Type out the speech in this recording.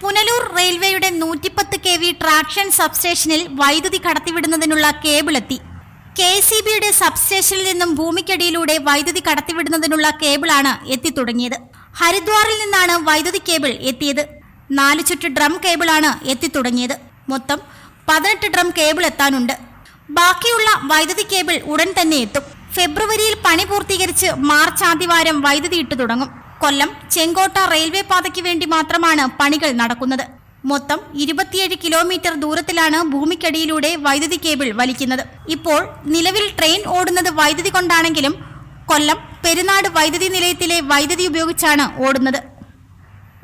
പുനലൂർ റെയിൽവേയുടെ നൂറ്റിപ്പത്ത് K V traction സബ്സ്റ്റേഷനിൽ വൈദ്യുതി കടത്തിവിടുന്നതിനുള്ള കേബിളെത്തി. കെ സി ബിയുടെ സബ്സ്റ്റേഷനിൽ നിന്നും ഭൂമിക്കടിയിലൂടെ വൈദ്യുതി കടത്തിവിടുന്നതിനുള്ള കേബിളാണ് എത്തിത്തുടങ്ങിയത്. ഹരിദ്വാറിൽ നിന്നാണ് വൈദ്യുതി കേബിൾ എത്തിയത്. നാല് ചുറ്റ് ഡ്രം കേബിളാണ് എത്തിത്തുടങ്ങിയത്. മൊത്തം പതിനെട്ട് ഡ്രം കേബിൾ എത്താനുണ്ട്. ബാക്കിയുള്ള വൈദ്യുതി കേബിൾ ഉടൻ തന്നെ എത്തും. ഫെബ്രുവരിയിൽ പണി പൂർത്തീകരിച്ച് മാർച്ച് ആദ്യവാരം വൈദ്യുതി ഇട്ടു തുടങ്ങും. കൊല്ലം ചെങ്കോട്ട റെയിൽവേ പാതയ്ക്ക് വേണ്ടി മാത്രമാണ് പണികൾ നടക്കുന്നത്. മൊത്തം ഇരുപത്തിയേഴ് കിലോമീറ്റർ ദൂരത്തിലാണ് ഭൂമിക്കടിയിലൂടെ വൈദ്യുതി കേബിൾ വലിക്കുന്നത്. ഇപ്പോൾ നിലവിൽ ട്രെയിൻ ഓടുന്നത് വൈദ്യുതി കൊണ്ടാണെങ്കിലും കൊല്ലം പെരുന്നാട് വൈദ്യുതി നിലയത്തിലെ വൈദ്യുതി ഉപയോഗിച്ചാണ് ഓടുന്നത്.